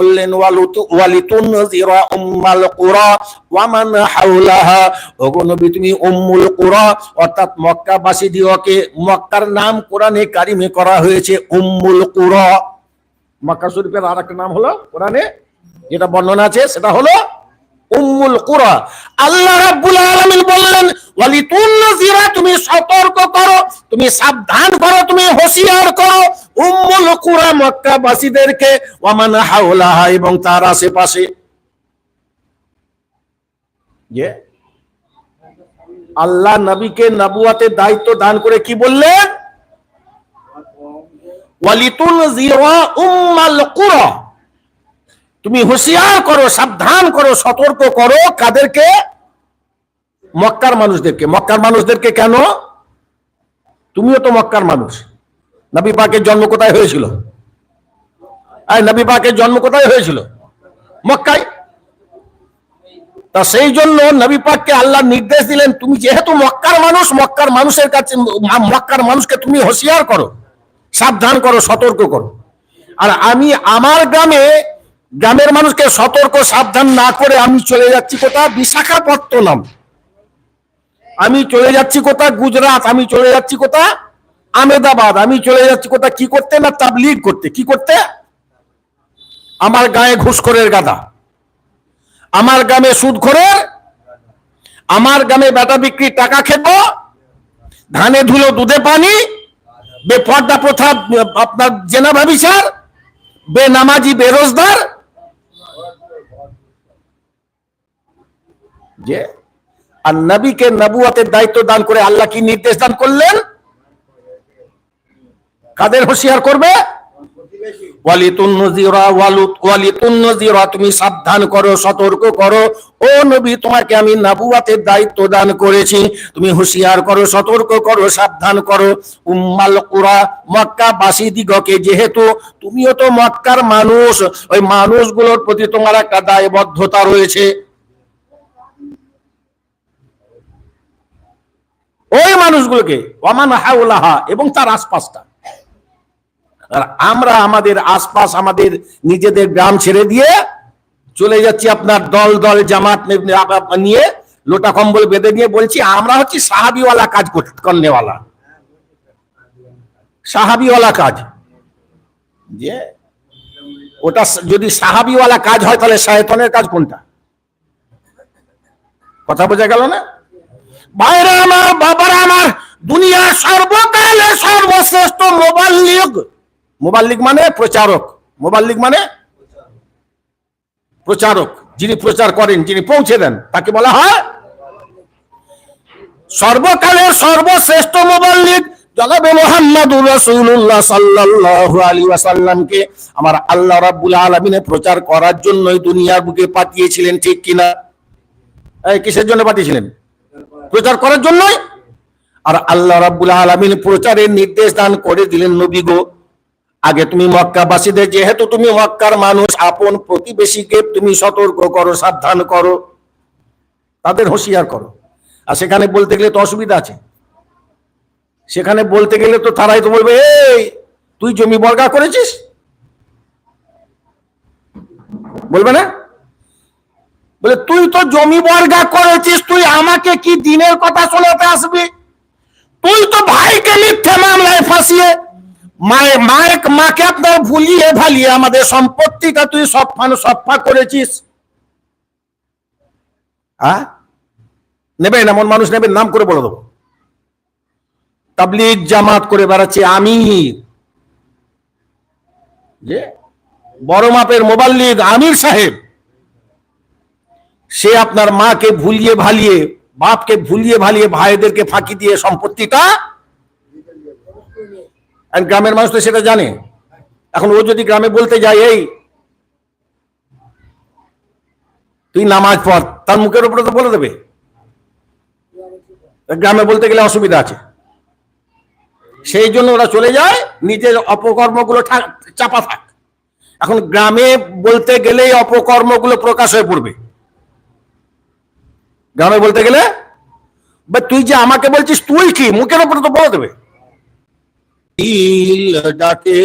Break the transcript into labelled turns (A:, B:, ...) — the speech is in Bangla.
A: বললেন তুমি উম্মুল কুরা, অর্থাৎ মক্কাবাসী দিওকে মক্কার নাম কোরআনে কারিমে করা হয়েছে উম্মুল কুরা। মক্কা শরীফের আরেকটা নাম হলো কোরআনে, যেটা বর্ণনা আছে, সেটা হলো উম্মুল কুরা। আল্লাহ রাব্বুল আলামিন বললেন ওয়ালিতুনজিরা তুমি সতর্ক করো, তুমি সাবধান করো, তুমি হুঁশিয়ার করো উম্মুল কুরা মক্কাবাসীদেরকে, ওয়ামান হাওলাহা, এবং তার আশেপাশে। যে আল্লাহ নবীকে নবুয়াতে দায়িত্ব দান করে কি বললেন? ওয়ালিতুনজিরা উম্মাল কুরা। তুমি হুঁশিয়ার করো, সাবধান করো, সতর্ক করো কাদেরকে? মক্কার মানুষদেরকে। মক্কার মানুষদেরকে কেন? তুমিও তো মক্কার মানুষ। নবী পাকের জন্ম কোথায় হয়েছিল? আর, নবী পাকের জন্ম কোথায় হয়েছিল? মক্কায়? তা সেই জন্য নবী পাককে আল্লাহ নির্দেশ দিলেন, তুমি যেহেতু মক্কার মানুষ, মক্কার মানুষের কাছে, মক্কার মানুষকে তুমি হুঁশিয়ার করো, সাবধান করো, সতর্ক করো। আর আমি আমার গ্রামে, গ্রামের মানুষকে সতর্ক, সাবধান না করে আমি চলে যাচ্ছি কোথা বিশাখাপত্তনম। আমি চলে যাচ্ছি কোথা গুজরাট। আমি চলে যাচ্ছি কোথা আমেদাবাদ, আমি চলে যাচ্ছি কোথা কি করতে না তাবলিগ করতে? কি করতে? আমার গায়ে ঘুষখোরের গাদা। আমার গ্রামে সুদখোরের, আমার গ্রামে বেটা বিক্রি টাকা খেব ধানে ধুলো, দুধে পানি বে বেপর্দা প্রথা, আপনার জেনা ভাবিসার বেনামাজি, বেরোজগার। যে, আর নবীকে নবুয়াতের দায়িত্ব দান করে আল্লাহ কি নির্দেশ দান করলেন? কাদের হুঁশিয়ার করবে? তুমি সাবধান করো, সতর্ক করো। ও নবী, তোমাকে আমি নবুয়াতের দায়িত্ব দান করেছি। তুমি হুঁশিয়ার করো, সতর্ক করো, সাবধান করো। উম্মাল কুরা মক্কা বাসী দিগকে, যেহেতু তুমিও তো মক্কার মানুষ, ওই মানুষগুলোর প্রতি তোমার একটা দায়বদ্ধতা রয়েছে। ওই মানুষগুলোকে, ওয়ামান হাউলাহা, এবং তার আশপাশটা। আর আমরা আমাদের আশপাশ আমাদের নিজেদের গ্রাম ছেড়ে দিয়ে চলে যাচ্ছি আপনার দল দল, জামাত নিয়ে লোটা কম্বল বেঁধে নিয়ে বলছি, আমরা হচ্ছি সাহাবিওয়ালা কাজ করনেওয়ালা। সাহাবিওয়ালা কাজ। যে ওটা যদি সাহাবিওয়ালা কাজ হয় তাহলে শায়তনের কাজ কোনটা? কথা বোঝা গেল না? বাইরে আমার, বাবারা আমার, দুনিয়ার সর্বকালে সর্বশ্রেষ্ঠ মোবাইল লিগ মোবাল্লিক মানে প্রচারক। মোবাল্লিক মানে প্রচারক। যিনি প্রচার করেন, যিনি পৌঁছে দেন, তাকে বলা হয় সর্বকালের সর্বশ্রেষ্ঠ মোবাল্লিক জনাবে মোহাম্মদুর রাসূলুল্লাহ সাল্লাল্লাহু আলাইহি আমার আল্লাহ রাব্বুল আলামিনে প্রচার করার জন্যই দুনিয়ার বুকে পাঠিয়েছিলেন, ঠিক কিনা? এই, কিসের জন্য পাঠিয়েছিলেন? প্রচার করার জন্যই? আর আল্লাহ রাব্বুল আলামিন প্রচারের নির্দেশ দান করে দিলেন নবী গো। আগে তুমি মক্কাবাসীদের, যেহেতু তুমি মক্কার মানুষ, আপন প্রতিবেশীকে তুমি সতর্ক করো, সাবধান করো, তাদের হুঁশিয়ার করো। আর সেখানে বলতে গেলে তো অসুবিধা আছে। সেখানে বলতে গেলে তো তারাই তো বলবে, এই, তুই জমি বর্গা করেছিস? বলবে না? বলে, তুই তো জমি বর্গা করেছিস, তুই আমাকে কি দিনের কথা শোনাতে আসবি? তুই তো ভাইকে মিথ্যে মামলায় ফাঁসিয়ে মায়ে, মায়ের, মাকে আপনার ভুলিয়ে ভালিয়ে আমাদের সম্পত্তিটা তুই সফান সফা করেছিস। হ্যাঁ নেবেন এমন মানুষ নেবেন নাম করে বলে দেবো। তাবলিগ জামাত করে বেড়াচ্ছে আমি। যে? বড় মাপের মোবাল্লিগ আমির সাহেব। সে আপনার মাকে ভুলিয়ে ভালিয়ে, বাপকে ভুলিয়ে ভালিয়ে ভাইদেরকে ফাঁকি দিয়ে সম্পত্তিটা আর গ্রামের মানুষ তো সেটা জানে। এখন ও যদি গ্রামে বলতে যায়, এই, তুই নামাজ পড়। তার মুখের উপরে তো বলে দেবে। গ্রামে বলতে গেলে অসুবিধা আছে। সেই জন্য ওরা চলে যায়, নিজের অপকর্মগুলো চাপা থাক। এখন গ্রামে বলতে গেলেই অপকর্মগুলো প্রকাশ হয়ে পড়বে। গ্রামে বলতে গেলে, বা, তুই যে আমাকে বলছিস, তুই কি? মুখের উপরে তো বলে দেবে। নীল ডাকে